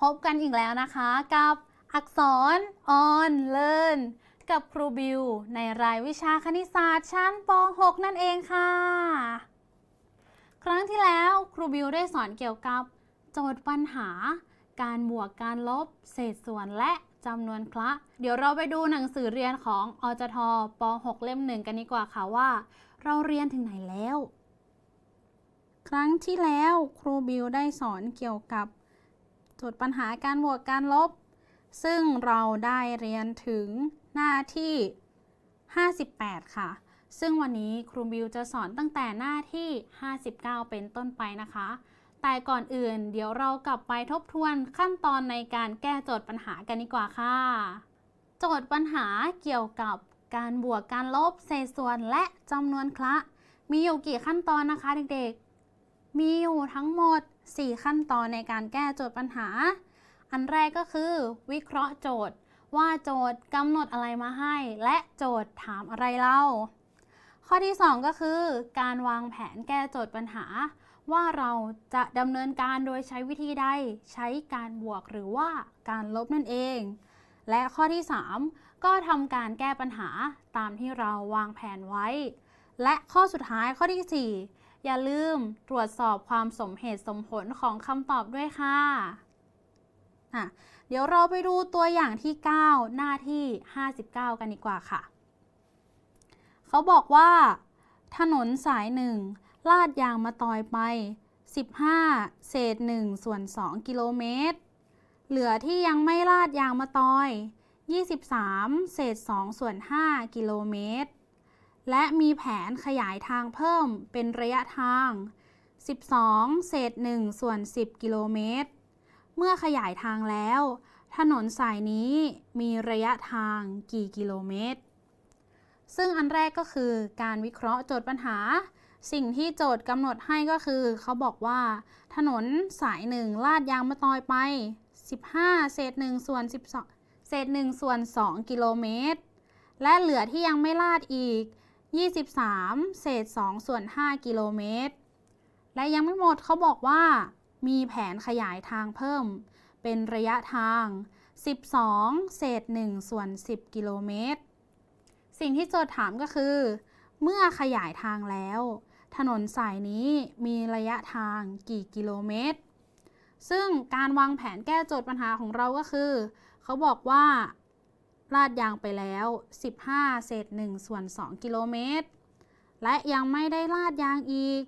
พบกันอีกแล้วนะคะกับอักษรออนเลินกับครูบิว ในรายวิชาคณิตศาสตร์ชั้นป .6 นั่นเองค่ะ ครั้งที่แล้วครูบิวได้สอนเกี่ยวกับ โจทย์ปัญหา การบวกการลบ เศษส่วนและจำนวนคละ เดี๋ยวเราไปดูหนังสือเรียนของอจทป .6 เล่มหนึ่งกันดีกว่าค่ะว่า เราเรียนถึงไหนแล้ว ครั้งที่แล้วครูบิวได้สอนเกี่ยวกับ จทย์ปัญหาการบวกการลบ ซึ่งเราได้เรียนถึงหน้าที่ 58 ค่ะ ซึ่งวันนี้ครูบิวจะสอนตั้งแต่หน้าที่ 59 เป็นต้นไปนะคะ แต่ก่อนอื่นเดี๋ยวเรากลับไปทบทวนขั้นตอนในการแก้โจทย์ปัญหากันดีกว่าค่ะ โจทย์ปัญหาเกี่ยวกับการบวกการลบเศษส่วนและจำนวนคละ มีอยู่กี่ขั้นตอนนะคะเด็กๆ มีอยู่ทั้งหมด 4 ขั้นตอนในการแก้โจทย์ปัญหา อันแรกก็คือวิเคราะห์โจทย์ ว่าโจทย์กำหนดอะไรมาให้ และโจทย์ถามอะไรเรา ข้อที่ 2 ก็คือ การวางแผนแก้โจทย์ปัญหา ว่าเราจะดำเนินการโดยใช้วิธีใด ใช้การบวกหรือว่าการลบนั่นเอง และข้อที่ 3 ก็ทำการแก้ปัญหาตามที่เราวางแผนไว้ และข้อสุดท้ายข้อที่ 4 อย่าลืมตรวจสอบความสมเหตุสมผลของคำตอบด้วยค่ะอะ เดี๋ยวเราไปดูตัวอย่างที่ 9 หน้าที่ 59 กันดีกว่าค่ะ เขาบอกว่า ถนนสายหนึ่งลาดยางมาตอยไป 15 เศษ1ส่วน 2 กิโลเมตร เหลือที่ยังไม่ลาดยางมาตอย 23 เศษ2ส่วน 5 กิโลเมตร และมีแผนขยายทางเพิ่มเป็นระยะทาง 12 เศษ 1 ส่วน 10 กิโลเมตร เมื่อขยายทางแล้ว ถนนสายนี้มีระยะทางกี่กิโลเมตร ซึ่งอันแรกก็คือการวิเคราะห์โจทย์ปัญหา สิ่งที่โจทย์กำหนดให้ก็คือ เขาบอกว่า ถนนสายหนึ่งลาดยางมะตอยไป 15 เศษ 1 ส่วน 12 เศษ 1 ส่วน 2 กิโลเมตร และเหลือที่ยังไม่ลาดอีก 23 เศษ 2 ส่วน 5 กิโลเมตร และยังไม่หมดเขาบอกว่า มีแผนขยายทางเพิ่ม เป็นระยะทาง 12 เศษ 1 ส่วน 10 กิโลเมตร สิ่งที่โจทย์ถามก็คือ เมื่อขยายทางแล้ว ถนนสายนี้มีระยะทางกี่กิโลเมตร ซึ่งการวางแผนแก้โจทย์ปัญหาของเราก็คือ เขาบอกว่า ลาดยางไปแล้ว 15 เศษ1ส่วน 2 กิโลเมตร และยังไม่ได้ลาดยางอีก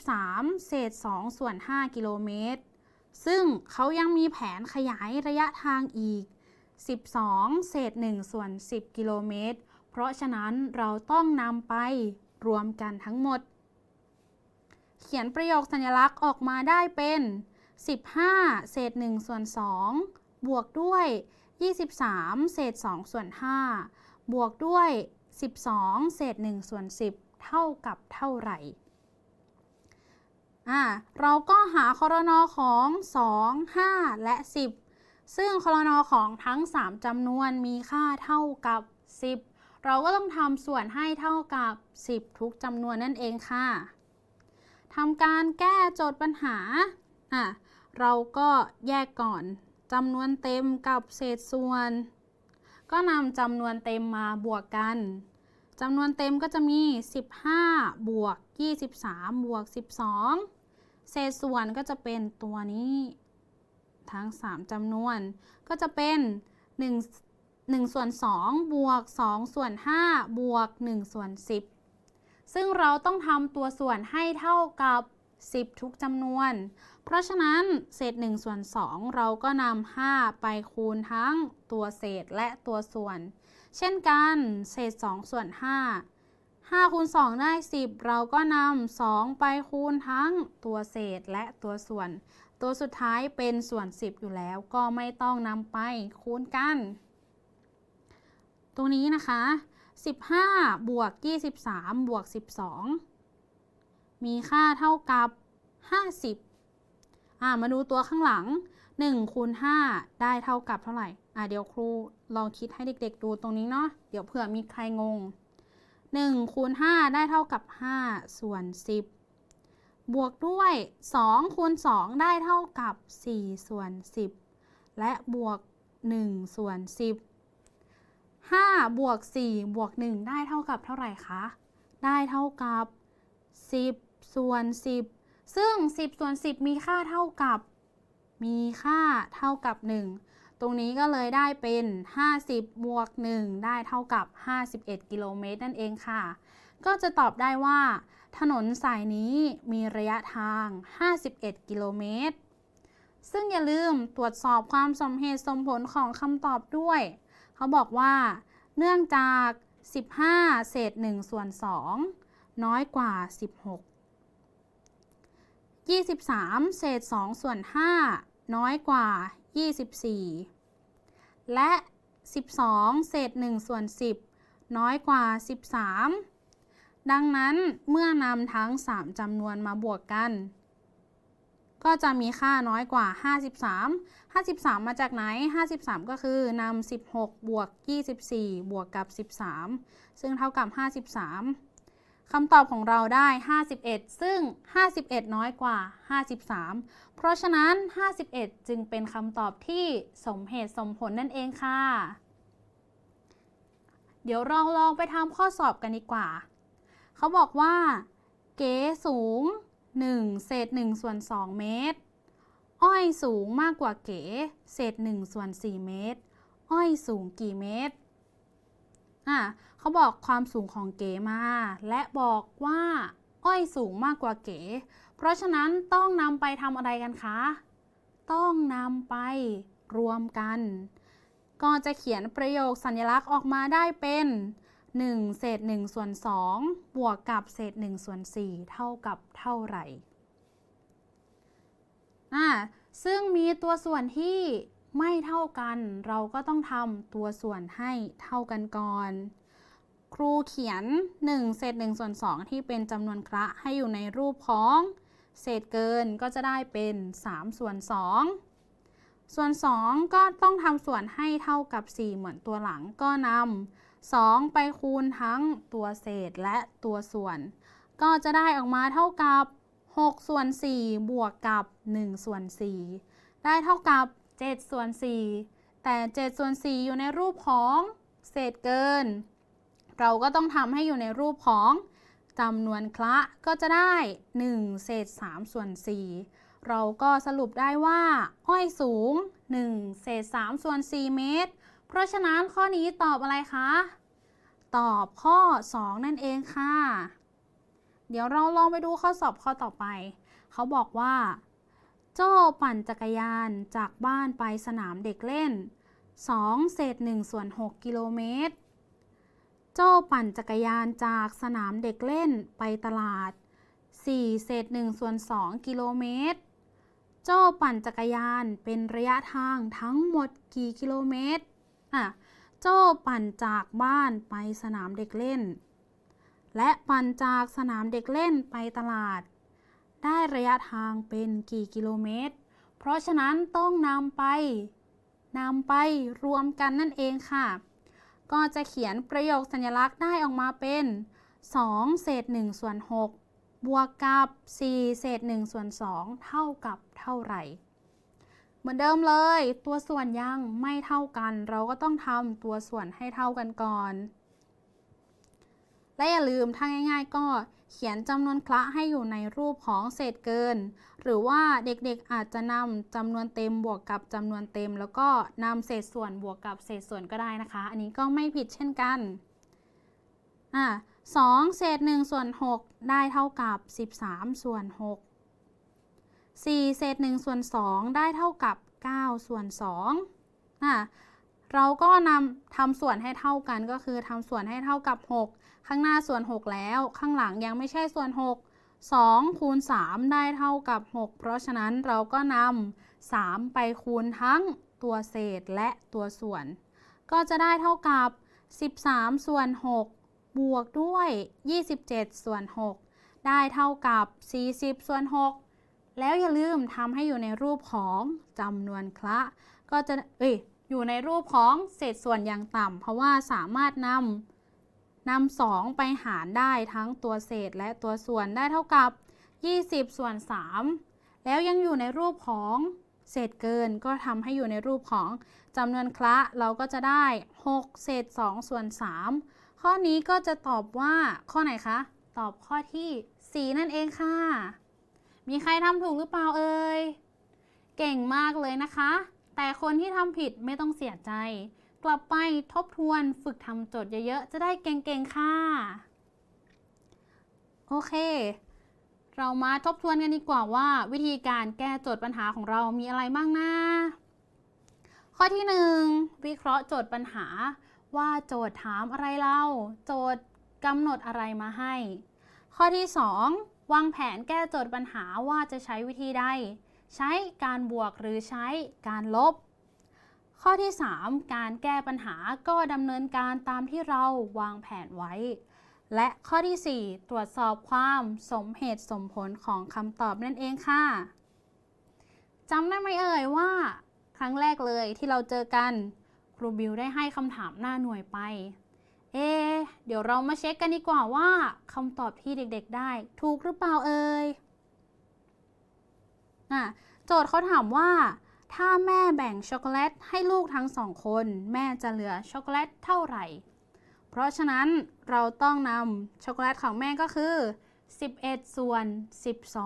23 เศษ2ส่วน 5 กิโลเมตร ซึ่งเขายังมีแผนขยายระยะทางอีก 12 เศษ1ส่วน 10 กิโลเมตร เพราะฉะนั้นเราต้องนำไปรวมกันทั้งหมด เขียนประโยคสัญลักษณ์ออกมาได้เป็น 15 เศษ1ส่วน 2 บวกด้วย 23 เศษ 2 ส่วน 5 บวกด้วย 12 เศษ 1 ส่วน 10 เท่ากับเท่าไหร่อ่าเราก็หาคอรนอของ 2 5 และ 10 ซึ่งคอรนอของทั้ง 3จำนวนมีค่าเท่ากับ 10 เราก็ต้องทำส่วนให้เท่ากับ 10 ทุกจำนวนนั่นเองค่ะทำการแก้โจทย์ปัญหาอะเราก็แยกก่อน จำนวนเต็มกับเศษส่วน ก็นำจำนวนเต็มมาบวกกันจำนวนเต็มก็จะมี 15 บวก 23 บวก 12 เศษส่วนก็จะเป็นตัวนี้ ทั้ง 3จำนวน ก็จะเป็น1 1ส่วน2บวก2ส่วน5บวก1ส่วน10 ซึ่งเราต้องทำตัวส่วนให้เท่ากับ 10 ทุกจำนวน เพราะฉะนั้นเศษ1ส่วน2 เราก็นำ5ไปคูณทั้งตัวเศษและตัวส่วน เช่นกันเศษ2ส่วน5 5คูณ2ได้ 10 เราก็นำ2ไปคูณทั้งตัวเศษและตัวส่วน ตัวสุดท้ายเป็นส่วน 10 อยู่แล้วก็ไม่ต้องนำไปคูณกัน ตรงนี้นะคะ 15 บวก 23 บวก 12 มีค่าเท่ากับ 50 อ่ามาดูตัวข้างหลัง1คูณ5ได้เท่ากับเท่าไหร่ อ่าเดี๋ยวครูลองคิดให้เด็ก ๆ ดูตรงนี้เนาะ เดี๋ยวเผื่อมีใครงง1คูณ5ได้เท่ากับ 5 ส่วน 10 บวกด้วย2คูณ2ได้เท่ากับ 4 ส่วน 10 และบวก 1 ส่วน 10 5 บวก 4 บวก 1 ได้เท่ากับเท่าไหร่คะ ได้เท่ากับ 10 ส่วน 10 ซึ่ง 10 ส่วน 10 มีค่าเท่ากับ มีค่าเท่ากับ 1 ตรงนี้ก็เลยได้เป็น 50 บวก 1 ได้เท่ากับ 51 กิโลเมตรนั่นเองค่ะ ก็จะตอบได้ว่า ถนนสายนี้มีระยะทาง 51 กิโลเมตร ซึ่งอย่าลืมตรวจสอบความสมเหตุสมผลของคำตอบด้วย เขาบอกว่า เนื่องจาก 15 เศษ1ส่วน 2 น้อยกว่า 16 23 เศษ 2 ส่วน 5 น้อยกว่า 24 และ 12 เศษ 1 ส่วน 10 น้อยกว่า 13 ดังนั้นเมื่อนำทั้ง 3จำนวนมาบวกกัน ก็จะมีค่าน้อยกว่า 53 53 มาจากไหน 53 ก็คือนำ16 บวก 24 บวกกับ 13 ซึ่งเท่ากับ 53 คำตอบของเราได้ 51 ซึ่ง 51 น้อยกว่า 53 เพราะฉะนั้น 51 จึงเป็นคำตอบที่สมเหตุสมผลนั่นเองค่ะ เดี๋ยวเราลองไปทำข้อสอบกันดีกว่า เขาบอกว่า เก๋สูง 1 เศษ1ส่วน 2 เมตร อ้อยสูงมากกว่าเก๋ เศษ1ส่วน 4 เมตร อ้อยสูงกี่เมตร อะเขาบอกความสูงของเก๋มา และบอกว่าอ้อยสูงมากกว่าเก๋ เพราะฉะนั้นต้องนำไปทำอะไรกันคะ ต้องนำไปรวมกัน ก็จะเขียนประโยคสัญลักษณ์ออกมาได้เป็น 1 เศษ1ส่วน2บวกกับเศษ1ส่วน4เท่ากับเท่าไหร่อ่าซึ่งมีตัวส่วนที่ ไม่เท่ากัน เราก็ต้องทำตัวส่วนให้เท่ากันก่อน ครูเขียน 1 เศษ1ส่วน2ที่เป็นจำนวนคระให้อยู่ในรูปของ เศษเกินก็จะได้เป็น 3 ส่วน 2 ส่วน 2 ก็ต้องทำส่วนให้เท่ากับ 4 เหมือนตัวหลังก็นำ2 ไปคูณทั้งตัวเศษและตัวส่วน ก็จะได้ออกมาเท่ากับ6ส่วน4บวกกับ1ส่วน4ได้เท่ากับ 7 ส่วน 4 แต่ 7 ส่วน 4 อยู่ในรูปของเศษเกิน เราก็ต้องทำให้อยู่ในรูปของจำนวนคละก็จะได้ 1 เศษ 3 ส่วน 4 เราก็สรุปได้ว่า อ้อยสูง 1 เศษ 3 ส่วน 4 เมตร เพราะฉะนั้นข้อนี้ตอบอะไรคะ ตอบข้อ 2 นั่นเองค่ะ เดี๋ยวเราลองไปดูข้อสอบข้อต่อไป เขาบอกว่า โจ้ปั่นจักรยานจากบ้านไปสนามเด็กเล่น 2 เศษ1ส่วน6กิโลเมตร โจ้ปั่นจักรยานจากสนามเด็กเล่นไปตลาด 4 เศษ1ส่วน2กิโลเมตร โจ้ปั่นจักรยานเป็นระยะทางทั้งหมดกี่กิโลเมตร อะ โจ้ปั่นจากบ้านไปสนามเด็กเล่น และปั่นจากสนามเด็กเล่นไปตลาด ได้ระยะทางเป็นกี่กิโลเมตร เพราะฉะนั้นต้องนำไปนำไปรวมกันนั่นเองค่ะ ก็จะเขียนประโยคสัญลักษณ์ได้ออกมาเป็น 2 เศษ1ส่วน6บวกกับ 4 เศษ1ส่วน2เท่ากับเท่าไหร่ เหมือนเดิมเลย ตัวส่วนยังไม่เท่ากัน เราก็ต้องทำตัวส่วนให้เท่ากันก่อน และอย่าลืมถ้าง่าย ๆ ก็ เขียนจำนวนคละให้อยู่ในรูปของเศษเกิน หรือว่าเด็กๆอาจจะนำจำนวนเต็มบวกกับจำนวนเต็ม แล้วก็นำเศษส่วนบวกกับเศษส่วนก็ได้นะคะ อันนี้ก็ไม่ผิดเช่นกันอะสองเศษหนึ่งส่วนหกได้เท่ากับสิบสามส่วนหกสี่เศษหนึ่งส่วนสองได้เท่ากับเก้าส่วนสองอะ เราก็นำทำส่วนให้เท่ากันก็คือทำส่วนให้เท่ากับ 6 ข้างหน้าส่วน 6 แล้ว ข้างหลังยังไม่ใช่ส่วน 6 2 คูณ 3 ได้เท่ากับ 6 เพราะฉะนั้นเราก็นำ3 ไปคูณทั้งตัวเศษและตัวส่วน ก็จะได้เท่ากับ 13 ส่วน 6 บวกด้วย 27 ส่วน 6 ได้เท่ากับ 40 ส่วน 6 แล้วอย่าลืมทำให้อยู่ในรูปของจำนวนคละ ก็จะ เอ้ย อยู่ในรูปของเศษส่วนอย่างต่ำเพราะว่าสามารถนำนำ2ไปหารได้ทั้งตัวเศษและตัวส่วนได้เท่ากับ 20 ส่วน 3 แล้วยังอยู่ในรูปของเศษเกินก็ทำให้อยู่ในรูปของจำนวนคละเราก็จะได้ 6 เศษ 2 ส่วน 3 ข้อนี้ก็จะตอบว่าข้อไหนคะ ตอบข้อที่ 4 นั่นเองค่ะ มีใครทำถูกหรือเปล่าเอ่ย เก่งมากเลยนะคะ แต่คนที่ทำผิดไม่ต้องเสียใจ กลับไปทบทวนฝึกทำโจทย์เยอะๆ จะได้เก่งๆ ค่ะ โอเค เรามาทบทวนกันดีกว่าว่า วิธีการแก้โจทย์ปัญหาของเรามีอะไรบ้างนะข้อที่ 1 วิเคราะห์โจทย์ปัญหา ว่าโจทย์ถามอะไรเรา โจทย์กำหนดอะไรมาให้ ข้อที่ 2 วางแผนแก้โจทย์ปัญหาว่าจะใช้วิธีใด ใช้การบวกหรือใช้การลบ ข้อที่ 3 การแก้ปัญหาก็ดำเนินการตามที่เราวางแผนไว้ และข้อที่ 4 ตรวจสอบความสมเหตุสมผลของคำตอบนั่นเองค่ะจำได้ไหมเอ่ยว่า ครั้งแรกเลยที่เราเจอกัน ครูบิวได้ให้คำถามหน้าหน่วยไป เอ เดี๋ยวเรามาเช็คกันดีกว่าว่าคำตอบที่เด็กๆได้ ถูกหรือเปล่าเอ่ย อะโจทย์เขาถามว่า ถ้าแม่แบ่งช็อกโกแลตให้ลูกทั้งสองคน แม่จะเหลือช็อกโกแลตเท่าไหร่ เพราะฉะนั้นเราต้องนำช็อกโกแลตของแม่ก็คือ 11 ส่วน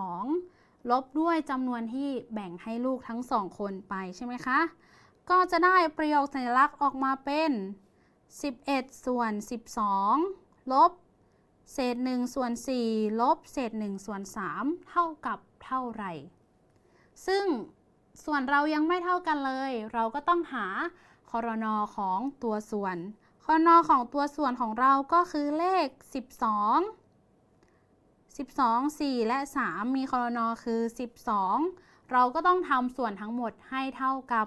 12 ลบด้วยจำนวนที่แบ่งให้ลูกทั้งสองคนไปใช่ไหมคะ ก็จะได้ประโยคสัญลักษณ์ออกมาเป็น 11 ส่วน 12 ลบเศษ1ส่วน4ลบเศษ1ส่วน3เท่ากับเท่าไหร่ ซึ่งส่วนเรายังไม่เท่ากันเลย เราก็ต้องหาคอรนอของตัวส่วนคอรนอของตัวส่วนของเราก็คือเลข 12 12 4 และ 3 มีคอรนอคือ 12 เราก็ต้องทำส่วนทั้งหมดให้เท่ากับ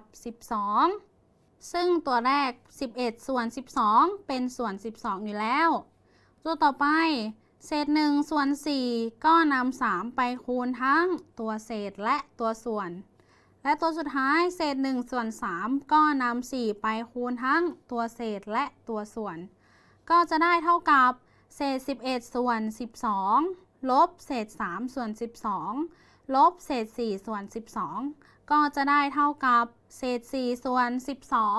12 ซึ่งตัวแรก 11 ส่วน 12 เป็นส่วน 12 อยู่แล้ว ตัวต่อไป เศษ1ส่วน4ก็นำ3ไปคูณทั้งตัวเศษและตัวส่วน และตัวสุดท้ายเศษ1ส่วน3ก็นำ4ไปคูณทั้งตัวเศษและตัวส่วน ก็จะได้เท่ากับเศษ 11 ส่วน 12 ลบเศษ 3 ส่วน 12 ลบเศษ 4 ส่วน 12 ก็จะได้เท่ากับเศษ 4 ส่วน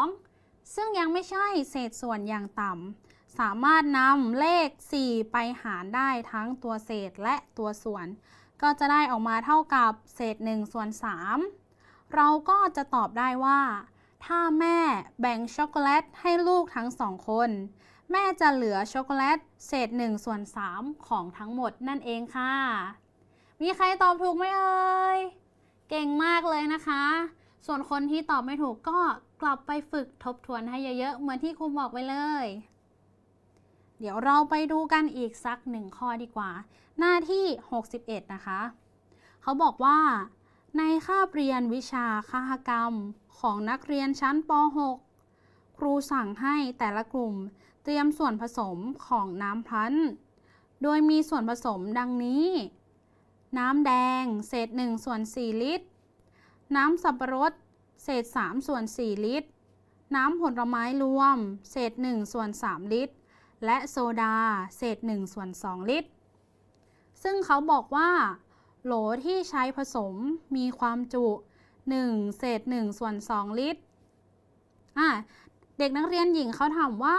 12 ซึ่งยังไม่ใช่เศษส่วนอย่างต่ำ สามารถนำเลข 4 ไปหารได้ทั้งตัวเศษและตัวส่วน ก็จะได้ออกมาเท่ากับเศษ1ส่วน3 เราก็จะตอบได้ว่า ถ้าแม่แบ่งช็อกโกแลตให้ลูกทั้งสองคน แม่จะเหลือช็อกโกแลตเศษ1ส่วน3 ของทั้งหมดนั่นเองค่ะ มีใครตอบถูกไหมเอ่ย เก่งมากเลยนะคะ ส่วนคนที่ตอบไม่ถูกก็กลับไปฝึกทบทวนให้เยอะๆ เหมือนที่ครูบอกไว้เลย เดี๋ยวเราไปดูกันอีกสักหนึ่งข้อดีกว่า หน้าที่ 61 นะคะ เขาบอกว่า ในคาบเรียนวิชาคหกรรมของนักเรียนชั้นป .6 ครูสั่งให้แต่ละกลุ่มเตรียมส่วนผสมของน้ำพลันโดยมีส่วนผสมดังนี้ น้ำแดง เศษ1ส่วน4ลิตร น้ำสับปะรด เศษ3ส่วน4ลิตร น้ำผลไม้รวม เศษ1ส่วน3ลิตร และโซดาเศษ1ส่วน2ลิตร ซึ่งเขาบอกว่า โหลที่ใช้ผสมมีความจุ 1 เศษ1ส่วน2ลิตรอะเด็กนักเรียนหญิงเขาถามว่า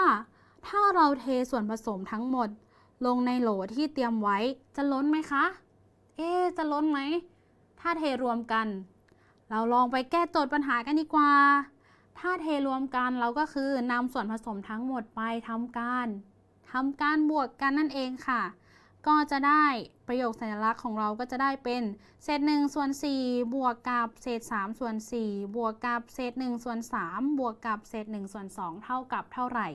ถ้าเราเทส่วนผสมทั้งหมด ลงในโหลที่เตรียมไว้จะล้นไหมคะ เอ๊จะล้นไหม ถ้าเทรวมกัน เราลองไปแก้โจทย์ปัญหากันดีกว่า ถ้าเทรวมกันเราก็คือนำส่วนผสมทั้งหมดไปทำการทำการบวกกันนั่นเองค่ะ ก็จะได้ประโยคสัญลักษณ์ของเราก็จะได้เป็นเศษ1ส่วน4บวกกับเศษ3ส่วน4บวกกับเศษ1ส่วน3บวกกับเศษ1ส่วน2เท่ากับเท่าไหร่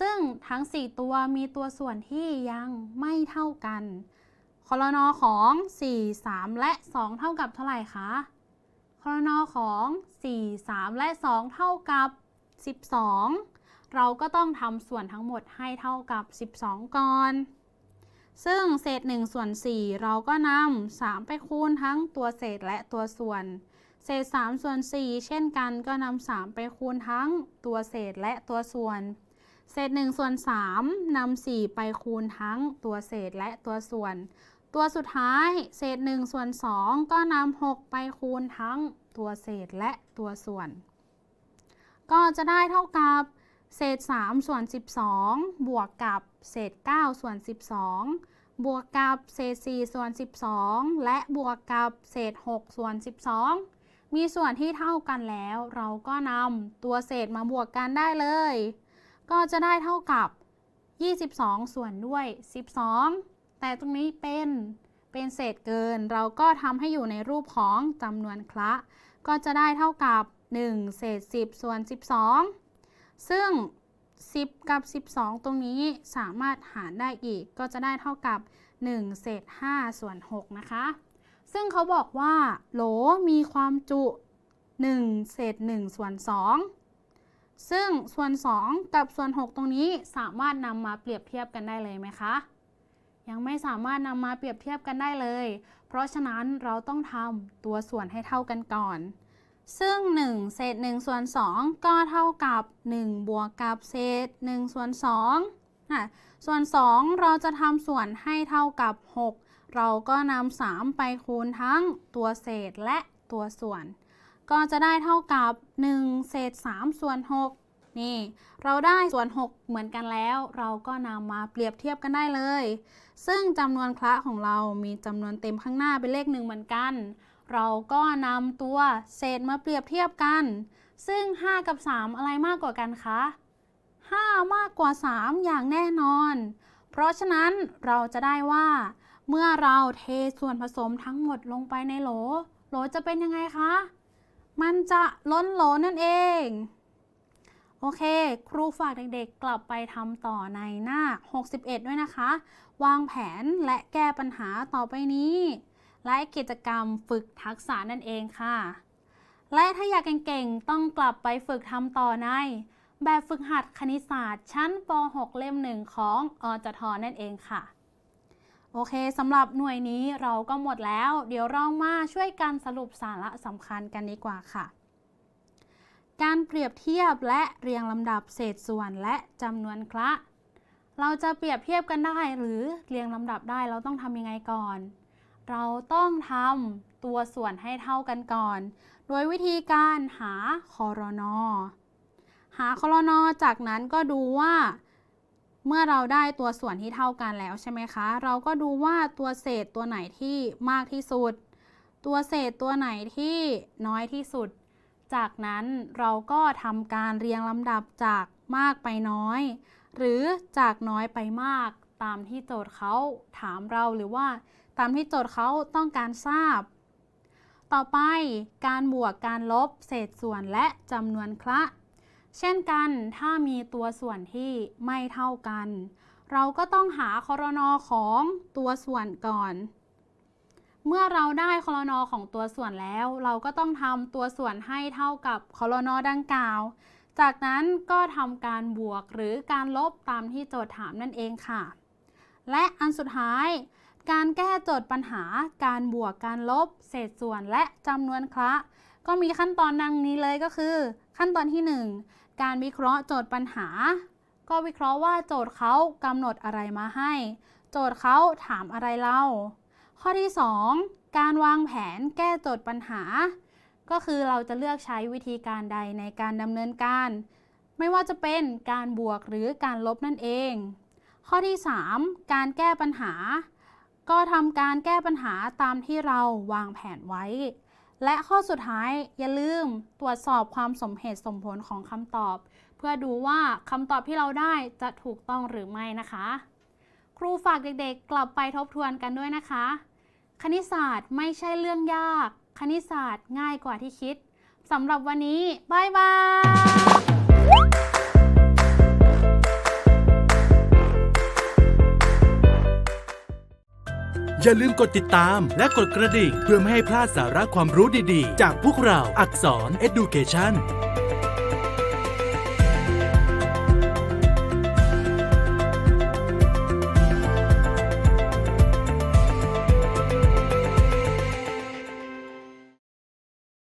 ซึ่งทั้ง 4 ตัวมีตัวส่วนที่ยังไม่เท่ากันคอรนอของ 4 3 และ 2 เท่ากับเท่าไหร่คะ คอรนอของ 4 3 และ 2 เท่ากับ 12 เราก็ต้องทำส่วนทั้งหมดให้เท่ากับ 12 ก่อน ซึ่งเศษ1ส่วน 4 เราก็นำ3 ไปคูณทั้งตัวเศษและตัวส่วน เศษ3ส่วน 4 เช่นกันก็นำ3ไปคูณทั้งตัวเศษและตัวส่วน เศษ1ส่วน3นำ4ไปคูณทั้งตัวเศษและตัวส่วน ตัวสุดท้ายเศษ1ส่วน2ก็นำ6ไปคูณทั้งตัวเศษและตัวส่วน ก็จะได้เท่ากับเศษ3ส่วน12 บวกกับเศษ9ส่วน12 บวกกับเศษ4ส่วน12 และบวกกับเศษ6ส่วน12 มีส่วนที่เท่ากันแล้ว เราก็นำตัวเศษมาบวกกันได้เลย ก็จะได้เท่ากับ 22 ส่วนด้วย 12 แต่ตรงนี้เป็นเป็นเศษเกิน เราก็ทำให้อยู่ในรูปของจำนวนคละ ก็จะได้เท่ากับ 1 เศษ 10 ส่วน 12 ซึ่ง 10 กับ 12 ตรงนี้สามารถหารได้อีก ก็จะได้เท่ากับ 1 เศษ 5 ส่วน 6 นะคะ ซึ่งเขาบอกว่า โหลมีความจุ 1 เศษ 1 ส่วน 2 ซึ่งส่วน 2 กับส่วน 6 ตรงนี้สามารถนำมาเปรียบเทียบกันได้เลยไหมคะ ยังไม่สามารถนำมาเปรียบเทียบกันได้เลย เพราะฉะนั้นเราต้องทำตัวส่วนให้เท่ากันก่อน ซึ่ง 1 เศษ1ส่วน2 ก็เท่ากับ 1 บวกกับเศษ1ส่วน2อะส่วน 2 เราจะทำส่วนให้เท่ากับ 6 เราก็นำ3ไปคูณทั้งตัวเศษและตัวส่วน ก็จะได้เท่ากับ 1 เศษ3ส่วน6 นี่ เราได้ส่วน 6 เหมือนกันแล้ว เราก็นำมาเปรียบเทียบกันได้เลย ซึ่งจำนวนคละของเรามีจำนวนเต็มข้างหน้าเป็นเลขหนึ่งเหมือนกัน เราก็นำตัวเศษมาเปรียบเทียบกัน ซึ่ง 5 กับ 3 อะไรมากกว่ากันคะ 5 มากกว่า 3 อย่างแน่นอน เพราะฉะนั้นเราจะได้ว่า เมื่อเราเทส่วนผสมทั้งหมดลงไปในโหล โหลจะเป็นยังไงคะ มันจะล้นโหลนั่นเอง โอเค ครูฝากเด็กๆ กลับไปทำต่อในหน้า 61 ด้วยนะคะ วางแผนและแก้ปัญหาต่อไปนี้ และกิจกรรมฝึกทักษะนั่นเองค่ะ และถ้าอยากเก่งๆ ต้องกลับไปฝึกทำต่อใน แบบฝึกหัดคณิตศาสตร์ชั้นป .6 เล่มหนึ่งของอจทนั่นเองค่ะ โอเคสำหรับหน่วยนี้เราก็หมดแล้ว เดี๋ยวเรามาช่วยกันสรุปสาระสำคัญกันดีกว่าค่ะ การเปรียบเทียบและเรียงลำดับเศษส่วนและจำนวนคละ เราจะเปรียบเทียบกันได้หรือเรียงลำดับได้เราต้องทำยังไงก่อน เราต้องทำตัวส่วนให้เท่ากันก่อน โดยวิธีการหาคอรนอหาคอรนอจากนั้นก็ดูว่า เมื่อเราได้ตัวส่วนที่เท่ากันแล้วใช่ไหมคะ เราก็ดูว่าตัวเศษตัวไหนที่มากที่สุด ตัวเศษตัวไหนที่น้อยที่สุด จากนั้นเราก็ทำการเรียงลำดับจากมากไปน้อย หรือจากน้อยไปมากตามที่โจทย์เขาถามเราหรือว่าตามที่โจทย์เขาต้องการทราบ ต่อไปการบวกการลบเศษส่วนและจำนวนคละ เช่นกันถ้ามีตัวส่วนที่ไม่เท่ากัน เราก็ต้องหาคอรนอของตัวส่วนก่อน เมื่อเราได้คอรนอของตัวส่วนแล้ว เราก็ต้องทำตัวส่วนให้เท่ากับคอรนอดังกล่าว จากนั้นก็ทำการบวกหรือการลบตามที่โจทย์ถามนั่นเองค่ะ และอันสุดท้าย การแก้โจทย์ปัญหา การบวกการลบ เศษส่วนและจำนวนคละก็มีขั้นตอนดังนี้เลยก็คือ ขั้นตอนที่ 1 การวิเคราะห์โจทย์ปัญหา ก็วิเคราะห์ว่าโจทย์เขากำหนดอะไรมาให้ โจทย์เขาถามอะไรเรา ข้อที่ 2 การวางแผนแก้โจทย์ปัญหา ก็คือเราจะเลือกใช้วิธีการใดในการดำเนินการ ไม่ว่าจะเป็นการบวกหรือการลบนั่นเอง ข้อที่ 3 การแก้ปัญหา ก็ทำการแก้ปัญหาตามที่เราวางแผนไว้ และข้อสุดท้ายอย่าลืมตรวจสอบความสมเหตุสมผลของคำตอบ เพื่อดูว่าคำตอบที่เราได้จะถูกต้องหรือไม่นะคะ ครูฝากเด็กๆ กลับไปทบทวนกันด้วยนะคะ คณิตศาสตร์ไม่ใช่เรื่องยาก คณิตศาสตร์ง่ายกว่าที่คิดสำหรับวันนี้บายบายอย่าลืมกดติดตามและกดกระดิ่ง เพื่อไม่ให้พลาดสาระความรู้ดีๆ จากพวกเราอักษร Education